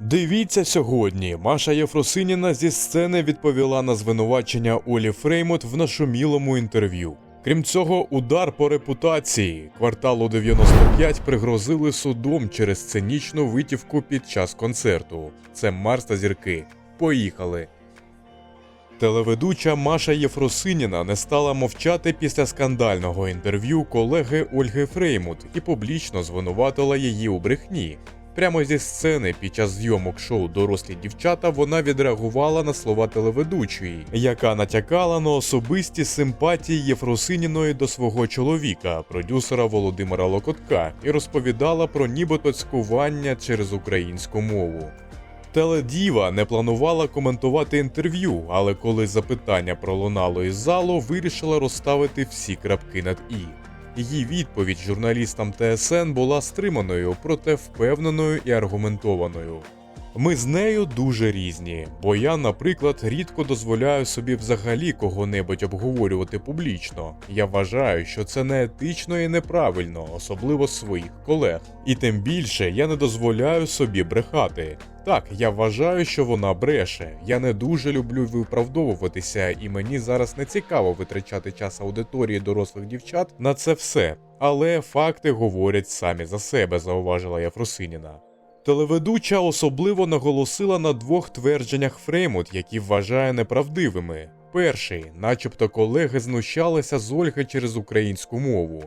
Дивіться сьогодні. Маша Єфросиніна зі сцени відповіла на звинувачення Олі Фреймут в нашумілому інтерв'ю. Крім цього, удар по репутації кварталу 95 пригрозили судом через цинічну витівку під час концерту. Це Марс та зірки. Поїхали. Телеведуча Маша Єфросиніна не стала мовчати після скандального інтерв'ю колеги Ольги Фреймут і публічно звинуватила її у брехні. Прямо зі сцени під час зйомок шоу Дорослі дівчата вона відреагувала на слова телеведучої, яка натякала на особисті симпатії Єфросиніної до свого чоловіка, продюсера Володимира Локотка, і розповідала про нібито цькування через українську мову. Теледіва не планувала коментувати інтерв'ю, але коли запитання пролунало із залу, вирішила розставити всі крапки над і. Її відповідь журналістам ТСН була стриманою, проте впевненою і аргументованою. Ми з нею дуже різні, бо я, наприклад, рідко дозволяю собі взагалі кого-небудь обговорювати публічно. Я вважаю, що це неетично і неправильно, особливо своїх колег. І тим більше я не дозволяю собі брехати. Так, я вважаю, що вона бреше. Я не дуже люблю виправдовуватися, і мені зараз не цікаво витрачати час аудиторії дорослих дівчат на це все. Але факти говорять самі за себе, зауважила Єфросиніна. Телеведуча особливо наголосила на двох твердженнях Фреймут, які вважає неправдивими. Перший, начебто, колеги знущалися з Ольги через українську мову.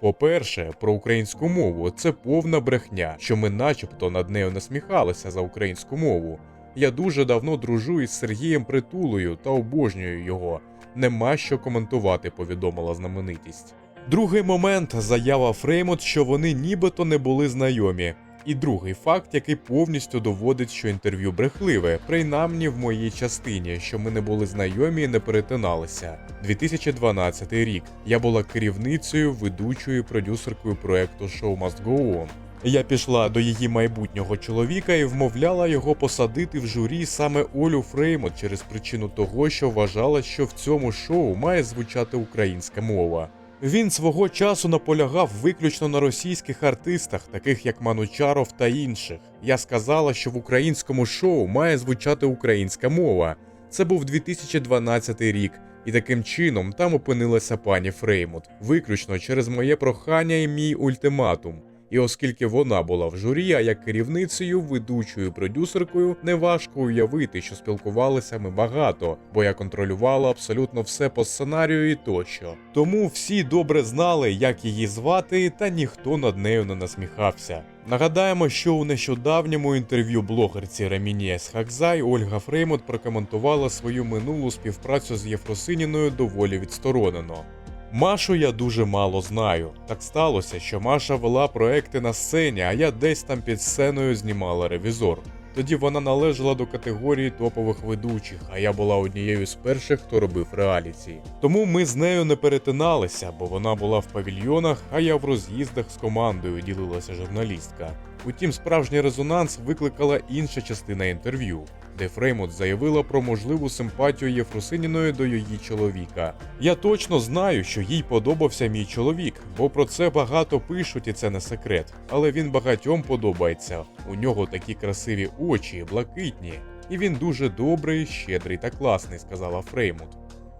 По-перше, про українську мову це повна брехня, що ми начебто над нею насміхалися за українську мову. Я дуже давно дружу із Сергієм Притулою та обожнюю його. Нема що коментувати, повідомила знаменитість. Другий момент заява Фреймут, що вони нібито не були знайомі. І другий факт, який повністю доводить, що інтерв'ю брехливе, принаймні в моїй частині, що ми не були знайомі і не перетиналися. 2012 рік. Я була керівницею, ведучою, продюсеркою проекту Show Must Go On. Я пішла до її майбутнього чоловіка і вмовляла його посадити в журі саме Олю Фреймот через причину того, що вважала, що в цьому шоу має звучати українська мова. Він свого часу наполягав виключно на російських артистах, таких як Манучаров та інших. Я сказала, що в українському шоу має звучати українська мова. Це був 2012 рік, і таким чином там опинилася пані Фреймут, виключно через моє прохання і мій ультиматум. І оскільки вона була в журі, а як керівницею, ведучою, продюсеркою, неважко уявити, що спілкувалися ми багато, бо я контролювала абсолютно все по сценарію і тощо. Тому всі добре знали, як її звати, та ніхто над нею не насміхався. Нагадаємо, що у нещодавньому інтерв'ю блогерці Ремінія Схакзай Ольга Фреймут прокоментувала свою минулу співпрацю з Єфросиніною доволі відсторонено. Машу я дуже мало знаю. Так сталося, що Маша вела проекти на сцені, а я десь там під сценою знімала ревізор. Тоді вона належала до категорії топових ведучих, а я була однією з перших, хто робив реаліті. Тому ми з нею не перетиналися, бо вона була в павільйонах, а я в роз'їздах з командою ділилася журналістка. Утім, справжній резонанс викликала інша частина інтерв'ю, де Фреймут заявила про можливу симпатію Єфросиніної до її чоловіка. Я точно знаю, що їй подобався мій чоловік, бо про це багато пишуть, і це не секрет. Але він багатьом подобається. У нього такі красиві очі, блакитні, і він дуже добрий, щедрий та класний, сказала Фреймут.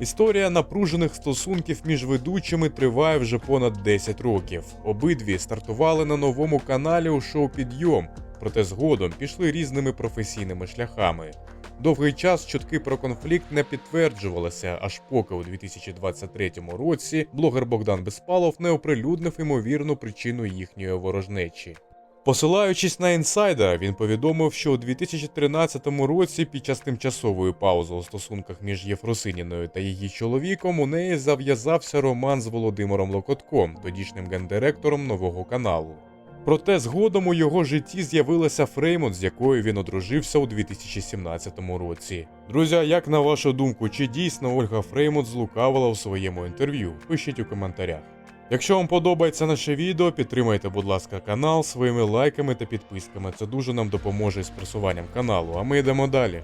Історія напружених стосунків між ведучими триває вже понад 10 років. Обидві стартували на новому каналі у шоу Підйом, проте згодом пішли різними професійними шляхами. Довгий час чутки про конфлікт не підтверджувалися, аж поки у 2023 році блогер Богдан Безпалов не оприлюднив ймовірну причину їхньої ворожнечі. Посилаючись на інсайда, він повідомив, що у 2013 році під час тимчасової паузи у стосунках між Єфросиніною та її чоловіком у неї зав'язався роман з Володимиром Локотком, тодішнім гендиректором нового каналу. Проте згодом у його житті з'явилася Фреймут, з якою він одружився у 2017 році. Друзі, як на вашу думку, чи дійсно Ольга Фреймут злукавила у своєму інтерв'ю? Пишіть у коментарях. Якщо вам подобається наше відео, підтримайте, будь ласка, канал своїми лайками та підписками. Це дуже нам допоможе із просуванням каналу. А ми йдемо далі.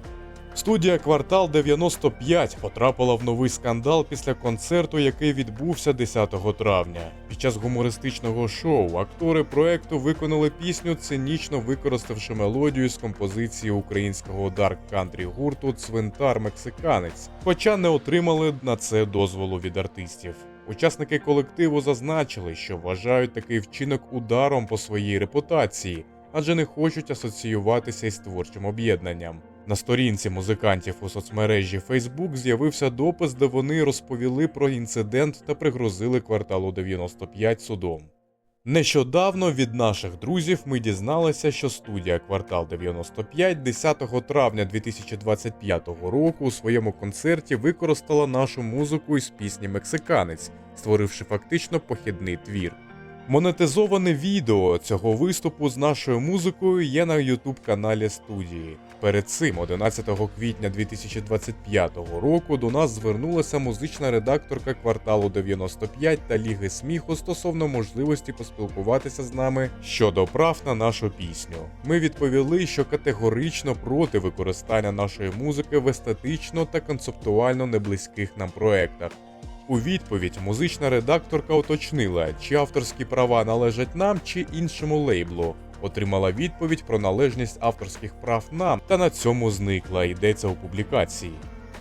Студія Квартал 95 потрапила в новий скандал після концерту, який відбувся 10 травня. Під час гумористичного шоу актори проекту виконали пісню, цинічно використавши мелодію з композиції українського дарк кантрі гурту Цвинтар Мексиканець, хоча не отримали на це дозволу від артистів. Учасники колективу зазначили, що вважають такий вчинок ударом по своїй репутації, адже не хочуть асоціюватися із творчим об'єднанням. На сторінці музикантів у соцмережі Facebook з'явився допис, де вони розповіли про інцидент та пригрозили кварталу 95 судом. Нещодавно від наших друзів ми дізналися, що студія Квартал 95 10 травня 2025 року у своєму концерті використала нашу музику із пісні Мексиканець, створивши фактично похідний твір. Монетизоване відео цього виступу з нашою музикою є на youtube каналі студії. Перед цим, 11 квітня 2025 року, до нас звернулася музична редакторка кварталу 95 та Ліги сміху стосовно можливості поспілкуватися з нами щодо прав на нашу пісню. Ми відповіли, що категорично проти використання нашої музики в естетично та концептуально неблизьких нам проектах. У відповідь музична редакторка уточнила, чи авторські права належать нам чи іншому лейблу. Отримала відповідь про належність авторських прав нам, та на цьому зникла йдеться у публікації.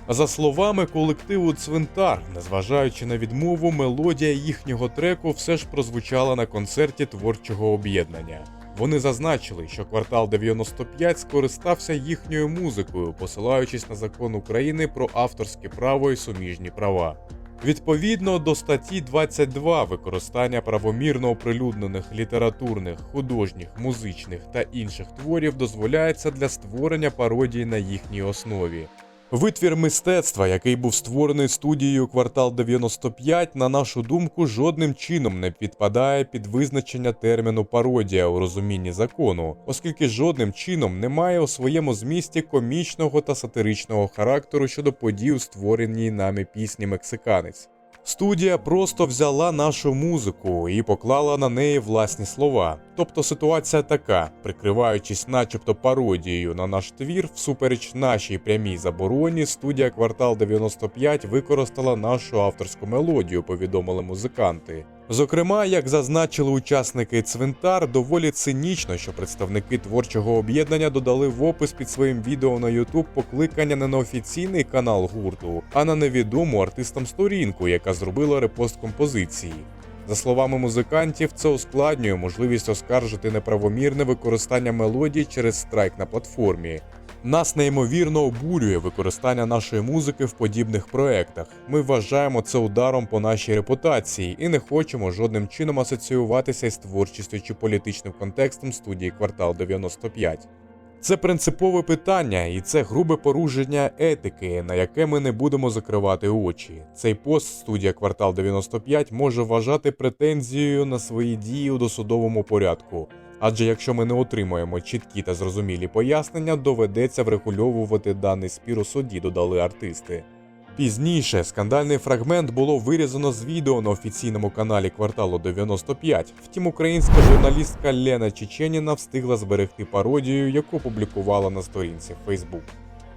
За словами колективу Цвинтар, незважаючи на відмову, мелодія їхнього треку все ж прозвучала на концерті творчого об'єднання. Вони зазначили, що квартал 95 скористався їхньою музикою, посилаючись на закон України про авторське право і суміжні права. Відповідно до статті 22 використання правомірно оприлюднених літературних, художніх, музичних та інших творів дозволяється для створення пародії на їхній основі. Витвір мистецтва, який був створений студією Квартал 95, на нашу думку, жодним чином не підпадає під визначення терміну пародія у розумінні закону, оскільки жодним чином не має у своєму змісті комічного та сатиричного характеру щодо подій у створеній нами пісні Мексиканець. Студія просто взяла нашу музику і поклала на неї власні слова. Тобто ситуація така: прикриваючись, начебто, пародією на наш твір, всупереч нашій прямій забороні, студія Квартал 95 використала нашу авторську мелодію, повідомили музиканти. Зокрема, як зазначили учасники Цвинтар, доволі цинічно, що представники творчого об'єднання додали в опис під своїм відео на YouTube покликання не на офіційний канал гурту, а на невідому артистам сторінку, яка зробила репост композиції. За словами музикантів, це ускладнює можливість оскаржити неправомірне використання мелодій через страйк на платформі. Нас неймовірно обурює використання нашої музики в подібних проектах. Ми вважаємо це ударом по нашій репутації і не хочемо жодним чином асоціюватися із творчістю чи політичним контекстом студії Квартал 95. Це принципове питання, і це грубе порушення етики, на яке ми не будемо закривати очі. Цей пост студія Квартал 95 може вважати претензією на свої дії у досудовому порядку. Адже якщо ми не отримаємо чіткі та зрозумілі пояснення, доведеться врегульовувати даний спір у суді, додали артисти. Пізніше скандальний фрагмент було вирізано з відео на офіційному каналі кварталу 95. Втім, українська журналістка Лена Чеченіна встигла зберегти пародію, яку публікувала на сторінці Facebook.